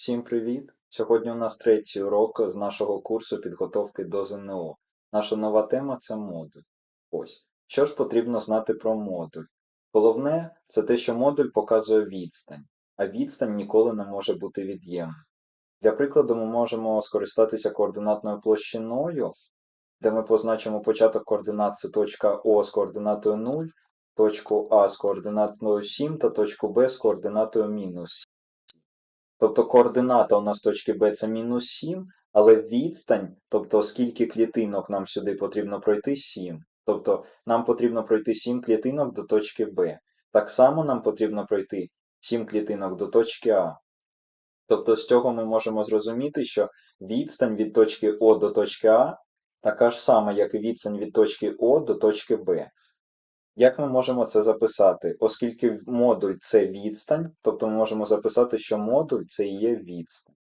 Всім привіт! Сьогодні у нас третій урок з нашого курсу підготовки до ЗНО. Наша нова тема це модуль. Ось. Що ж потрібно знати про модуль? Головне, це те, що модуль показує відстань, а відстань ніколи не може бути від'ємною. Для прикладу, ми можемо скористатися координатною площиною, де ми позначимо початок координат це точка О з координатою 0, точку А з координатою 7 та точку Б з координатою мінус 7. Тобто координата у нас точки Б це мінус 7, але відстань, тобто скільки клітинок нам сюди потрібно пройти 7. Тобто нам потрібно пройти 7 клітинок до точки Б. Так само нам потрібно пройти 7 клітинок до точки А. Тобто з цього ми можемо зрозуміти, що відстань від точки О до точки А така ж сама, як і відстань від точки О до точки Б. Як ми можемо це записати? Оскільки модуль це відстань, тобто ми можемо записати, що модуль це і є відстань.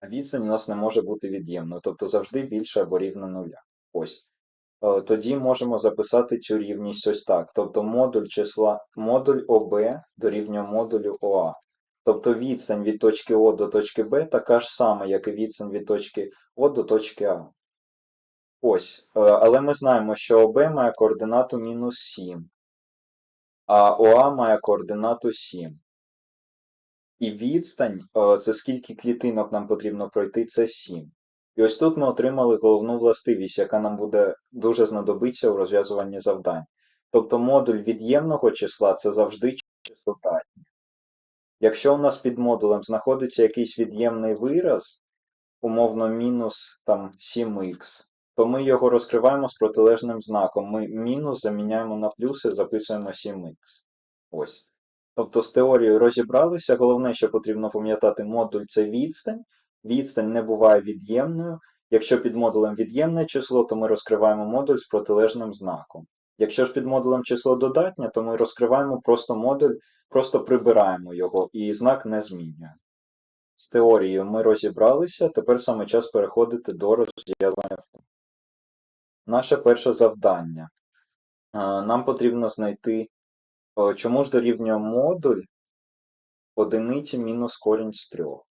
А відстань у нас не може бути від'ємною, тобто завжди більше або рівна нуля. Ось. Е, Тоді можемо записати цю рівність ось так. Тобто модуль числа модуль ОБ дорівнює модулю ОА. Тобто відстань від точки О до точки Б така ж сама, як і відстань від точки О до точки А. Ось, е, але ми знаємо, що ОБ має координату мінус 7, а ОА має координату 7. І відстань е, це скільки клітинок нам потрібно пройти, це 7. І ось тут ми отримали головну властивість, яка нам буде дуже знадобитися у розв'язуванні завдань. Тобто модуль від'ємного числа це завжди число датнє. Якщо у нас під модулем знаходиться якийсь від'ємний вираз, умовно мінус там 7х, то ми його розкриваємо з протилежним знаком. Ми мінус заміняємо на плюс і записуємо 7х. Ось. Тобто з теорією розібралися. Головне, що потрібно пам'ятати, модуль це відстань. Відстань не буває від'ємною. Якщо під модулем від'ємне число, то ми розкриваємо модуль з протилежним знаком. Якщо ж під модулем число додатнє, то ми розкриваємо просто модуль, просто прибираємо його і знак не змінюємо. З теорією ми розібралися, тепер саме час переходити до розв'язання. Наше перше завдання. Е, Нам потрібно знайти, чому ж дорівнює модуль одиниці мінус корінь з трьох.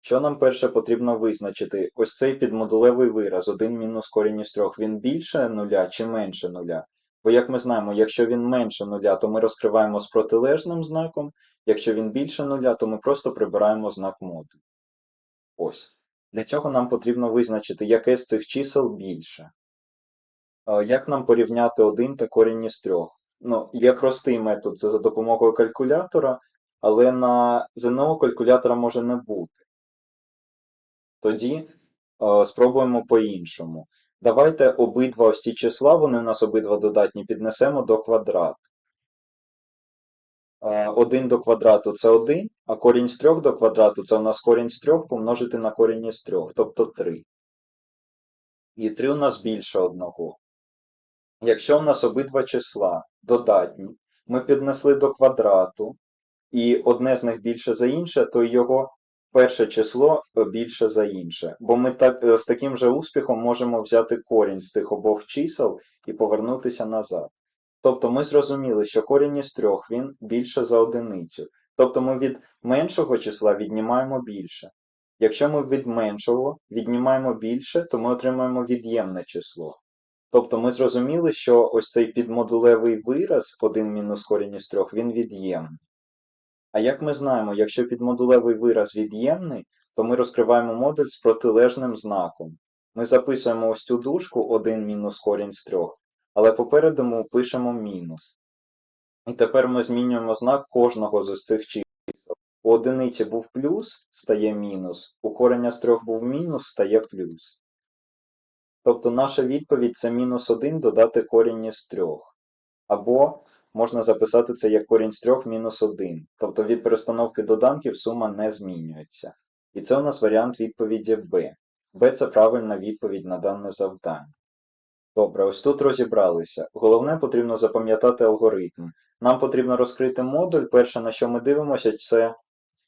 Що нам перше потрібно визначити? Ось цей підмодулевий вираз, 1 мінус корінь із 3, він більше нуля чи менше нуля? Бо, як ми знаємо, якщо він менше нуля, то ми розкриваємо з протилежним знаком, якщо він більше нуля, то ми просто прибираємо знак модулю. Ось. Для цього нам потрібно визначити, яке з цих чисел більше. Е, Як нам порівняти 1 та корінь із 3? Ну, є простий метод, це за допомогою калькулятора, але на ЗНО калькулятора може не бути. Тоді е, спробуємо по-іншому. Давайте обидва ось ці числа, вони у нас обидва додатні, піднесемо до квадрату. 1 до квадрату це 1, а корінь з 3 до квадрату це у нас корінь з 3 помножити на корінь із 3, тобто 3. І 3 у нас більше одного. Якщо у нас обидва числа додатні, ми піднесли до квадрату, і одне з них більше за інше, то його перше число більше за інше. Бо ми так, з таким же успіхом можемо взяти корінь з цих обох чисел і повернутися назад. Тобто ми зрозуміли, що корінь із трьох він більше за одиницю. Тобто ми від меншого числа віднімаємо більше. Якщо ми від меншого віднімаємо більше, то ми отримаємо від'ємне число. Тобто ми зрозуміли, що ось цей підмодулевий вираз 1 мінус корінь із 3, він від'ємний. А як ми знаємо, якщо підмодулевий вираз від'ємний, то ми розкриваємо модуль з протилежним знаком. Ми записуємо ось цю дужку 1 мінус корінь з 3, але попереду ми пишемо мінус. І тепер ми змінюємо знак кожного з цих чисел. У одиниці був плюс, стає мінус, у кореня з 3 був мінус, стає плюс. Тобто наша відповідь це мінус 1 додати корінь із 3. Або можна записати це як корінь з 3 мінус 1. Тобто від перестановки доданків сума не змінюється. І це у нас варіант відповіді Б. Б це правильна відповідь на дане завдання. Добре, ось тут розібралися. Головне потрібно запам'ятати алгоритм. Нам потрібно розкрити модуль. Перше, на що ми дивимося, це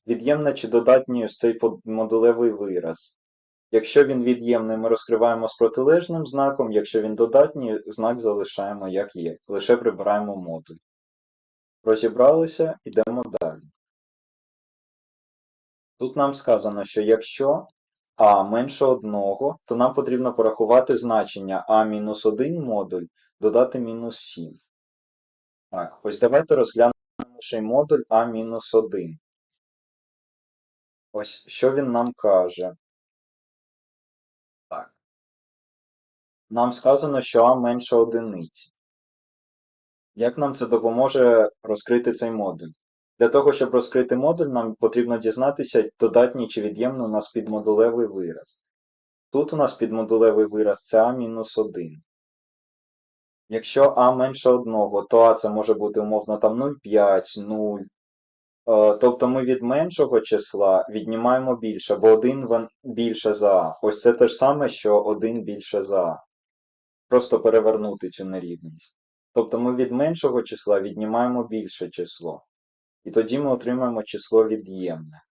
від'ємне чи додатній ось цей модулевий вираз. Якщо він від'ємний, ми розкриваємо з протилежним знаком, якщо він додатній, знак залишаємо як є, лише прибираємо модуль. Розібралися, йдемо далі. Тут нам сказано, що якщо а менше 1, то нам потрібно порахувати значення а-1 модуль, додати мінус 7. Так, ось давайте розглянемо перший модуль а-1. Ось що він нам каже. Так. Нам сказано, що а менше одиниці. Як нам це допоможе розкрити цей модуль? Для того, щоб розкрити модуль, нам потрібно дізнатися, додатній чи від'ємний у нас підмодулевий вираз. Тут у нас підмодулевий вираз це а-1. Якщо а менше 1, то а це може бути умовно там 0,5, 0. Е, Тобто ми від меншого числа віднімаємо більше, бо 1 більше за а. Ось це те ж саме, що 1 більше за а. Просто перевернути цю нерівність. Тобто ми від меншого числа віднімаємо більше число. І тоді ми отримаємо число від'ємне.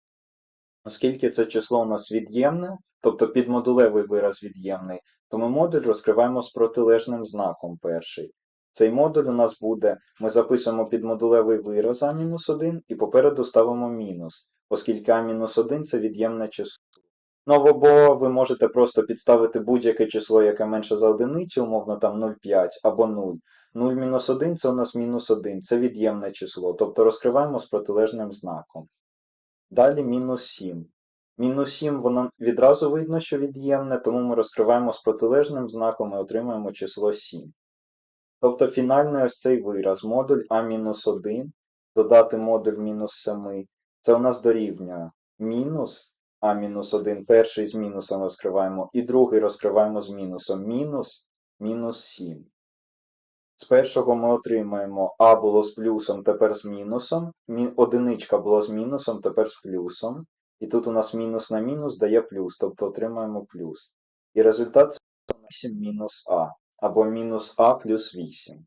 Оскільки це число у нас від'ємне, тобто підмодулевий вираз від'ємний, то ми модуль розкриваємо з протилежним знаком перший. Цей модуль у нас буде, ми записуємо підмодулевий вираз а-1 і попереду ставимо мінус, оскільки а-1 це від'ємне число. Ну або ви можете просто підставити будь-яке число, яке менше за одиницю, умовно там 0,5 або 0. 0 мінус 1 це у нас мінус 1, це від'ємне число, тобто розкриваємо з протилежним знаком. Далі мінус 7. Мінус 7 воно відразу видно, що від'ємне, тому ми розкриваємо з протилежним знаком і отримаємо число 7. Тобто фінальний ось цей вираз, модуль А-1, додати модуль мінус 7, це у нас дорівнює мінус А-1, перший з мінусом розкриваємо, і другий розкриваємо з мінусом, мінус мінус 7. З першого ми отримаємо А було з плюсом, тепер з мінусом. Одиничка була з мінусом, тепер з плюсом. І тут у нас мінус на мінус дає плюс, тобто отримаємо плюс. І результат це 8 мінус А, або мінус А плюс 8.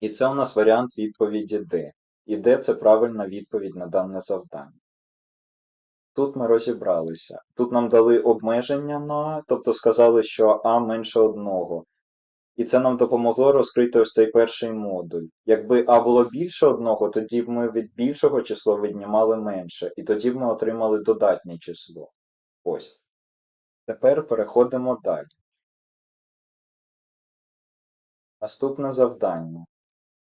І це у нас варіант відповіді Д. І Д це правильна відповідь на дане завдання. Тут ми розібралися. Тут нам дали обмеження на тобто сказали, що А менше одного. І це нам допомогло розкрити ось цей перший модуль. Якби А було більше одного, тоді б ми від більшого числа віднімали менше, і тоді б ми отримали додатнє число. Ось. Тепер переходимо далі. Наступне завдання.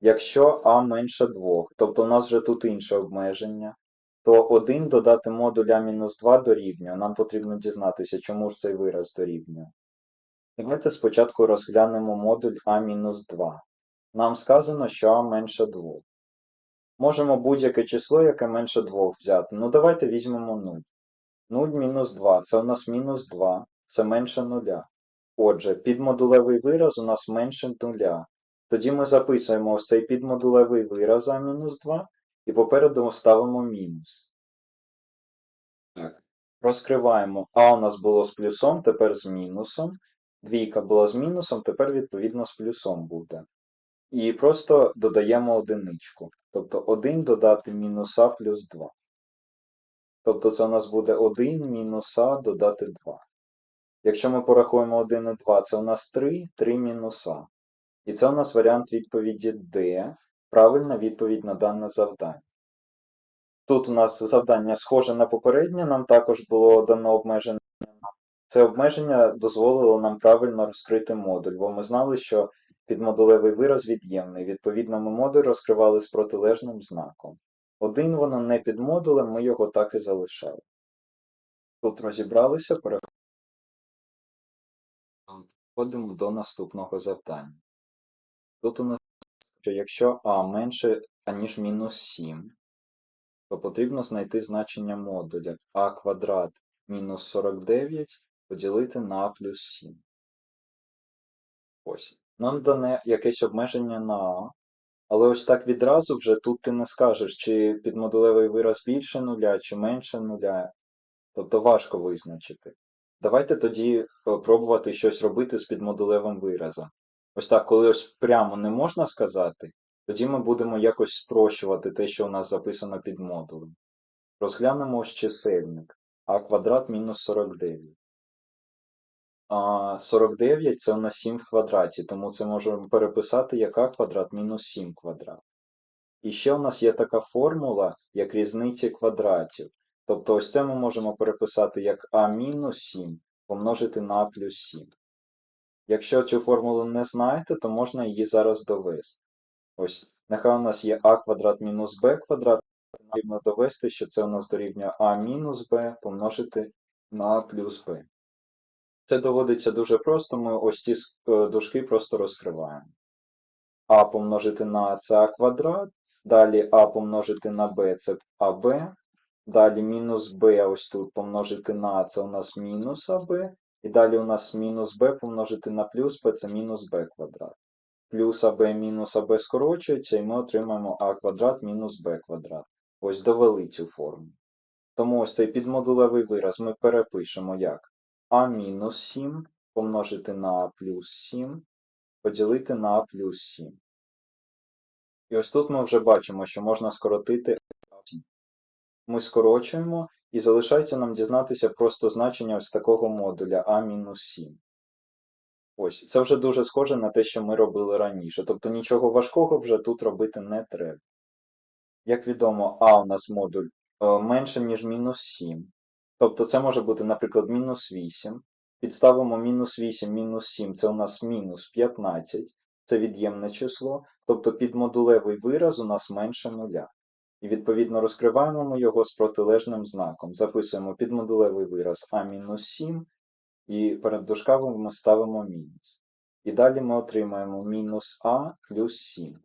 Якщо А менше 2, тобто у нас вже тут інше обмеження, то 1 додати модуль А-2 дорівнює. Нам потрібно дізнатися, чому ж цей вираз дорівнює. Давайте спочатку розглянемо модуль А-2. Нам сказано, що А менше 2. Можемо будь-яке число, яке менше 2 взяти. Ну давайте візьмемо 0. 0 мінус 2 це у нас мінус 2, це менше 0. Отже, підмодулевий вираз у нас менше 0. Тоді ми записуємо ось цей підмодулевий вираз А-2 і попереду ставимо мінус. Так. Розкриваємо. А у нас було з плюсом, тепер з мінусом. Двійка була з мінусом, тепер відповідно з плюсом буде. І просто додаємо одиничку. Тобто 1 додати мінус А плюс 2. Тобто це у нас буде 1 мінус А додати 2. Якщо ми порахуємо 1 і 2, це у нас 3, 3 мінус А. І це у нас варіант відповіді Д. Правильна відповідь на дане завдання. Тут у нас завдання схоже на попереднє, нам також було дано обмеження. Це обмеження дозволило нам правильно розкрити модуль, бо ми знали, що підмодулевий вираз від'ємний. Відповідно, ми модуль розкривали з протилежним знаком. Один воно не під модулем, ми його так і залишали. Тут розібралися, переходимо до наступного завдання. Тут у нас, що якщо А менше, аніж мінус 7, то потрібно знайти значення модуля а квадрат мінус 49 поділити на плюс 7. Ось. Нам дане якесь обмеження на а, але ось так відразу вже тут ти не скажеш, чи підмодулевий вираз більше нуля, чи менше нуля. Тобто важко визначити. Давайте тоді пробувати щось робити з підмодулевим виразом. Ось так, коли ось прямо не можна сказати, тоді ми будемо якось спрощувати те, що у нас записано під модулем. Розглянемо ось чисельник а квадрат мінус 49. А 49 це у нас 7 в квадраті, тому це можемо переписати як а квадрат мінус 7 квадрат. І ще у нас є така формула, як різниці квадратів. Тобто ось це ми можемо переписати як а мінус 7 помножити на плюс 7. Якщо цю формулу не знаєте, то можна її зараз довести. Ось, нехай у нас є а квадрат мінус б квадрат, потрібно довести, що це у нас дорівнює а мінус б помножити на а плюс б. Це доводиться дуже просто, ми ось ці е, дужки просто розкриваємо. а помножити на це а квадрат, далі а помножити на b це аб, далі мінус b ось тут помножити на а це у нас мінус аб, і далі у нас мінус b помножити на плюс b це мінус b квадрат. Плюс аб мінус аб скорочується, і ми отримаємо а квадрат мінус b квадрат. Ось довели цю форму. Тому ось цей підмодулевий вираз ми перепишемо як а мінус 7 помножити на плюс 7 поділити на плюс 7. І ось тут ми вже бачимо, що можна скоротити. Ми скорочуємо і залишається нам дізнатися просто значення ось такого модуля А-7. Ось, це вже дуже схоже на те, що ми робили раніше. Тобто нічого важкого вже тут робити не треба. Як відомо, А у нас модуль е, менше, ніж мінус 7. Тобто це може бути, наприклад, мінус 8. Підставимо мінус 8, мінус 7, це у нас мінус 15. Це від'ємне число, тобто підмодулевий вираз у нас менше нуля. І відповідно розкриваємо ми його з протилежним знаком. Записуємо підмодулевий вираз А-7 і перед дужками ми ставимо мінус. І далі ми отримаємо мінус А плюс 7.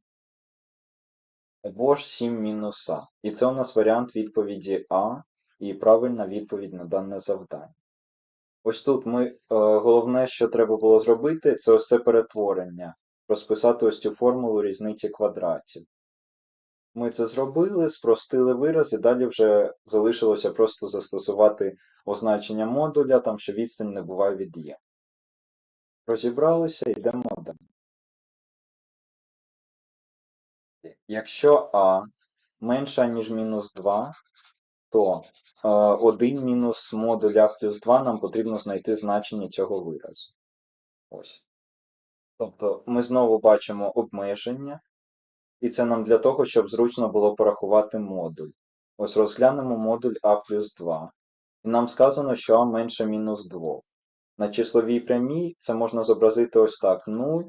Або ж 7 мінус А. І це у нас варіант відповіді А і правильна відповідь на дане завдання. Ось тут ми, е, головне, що треба було зробити, це ось це перетворення. Розписати ось цю формулу різниці квадратів. Ми це зробили, спростили вираз, і далі вже залишилося просто застосувати означення модуля, там що відстань не буває від є. Розібралися, йдемо далі. Якщо А менше, ніж мінус 2, то е, 1 мінус модуль А плюс 2 нам потрібно знайти значення цього виразу. Ось. Тобто ми знову бачимо обмеження, і це нам для того, щоб зручно було порахувати модуль. Ось розглянемо модуль А плюс 2. І нам сказано, що А менше мінус 2. На числовій прямій це можна зобразити ось так: 0,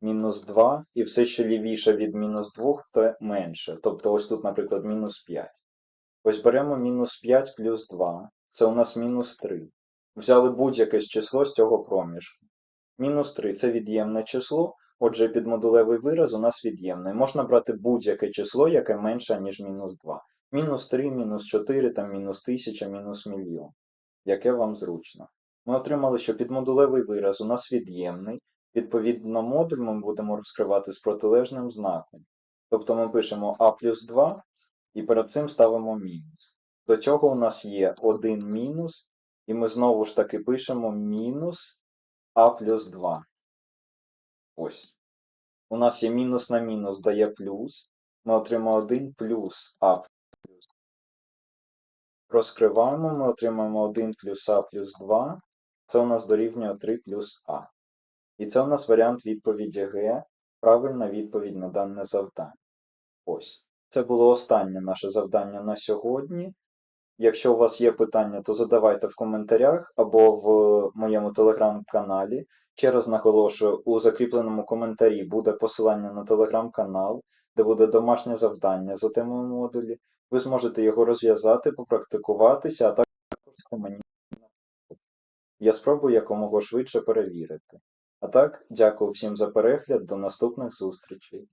мінус 2, і все, що лівіше від мінус 2, це менше. Тобто ось тут, наприклад, мінус 5. Ось беремо мінус 5 плюс 2. Це у нас мінус 3. Взяли будь-яке число з цього проміжку. Мінус 3 це від'ємне число, отже, підмодулевий вираз у нас від'ємний. Можна брати будь-яке число, яке менше, ніж мінус 2. Мінус 3, мінус 4, там мінус 1000, мінус мільйон. Яке вам зручно. Ми отримали, що підмодулевий вираз у нас від'ємний. Відповідно, модуль ми будемо розкривати з протилежним знаком. Тобто ми пишемо А плюс 2 і перед цим ставимо мінус. До цього у нас є 1 мінус, і ми знову ж таки пишемо мінус а плюс 2. Ось. У нас є мінус на мінус дає плюс. Ми отримаємо 1 плюс а плюс. Розкриваємо, ми отримаємо 1 плюс а плюс 2. Це у нас дорівнює 3 плюс а. І це у нас варіант відповіді Г. Правильна відповідь на дане завдання. Ось. Це було останнє наше завдання на сьогодні. Якщо у вас є питання, то задавайте в коментарях або в моєму телеграм-каналі. Ще раз наголошую, у закріпленому коментарі буде посилання на телеграм-канал, де буде домашнє завдання за темою модулі. Ви зможете його розв'язати, попрактикуватися, а також мені. Я спробую якомога швидше перевірити. А так, дякую всім за перегляд, до наступних зустрічей.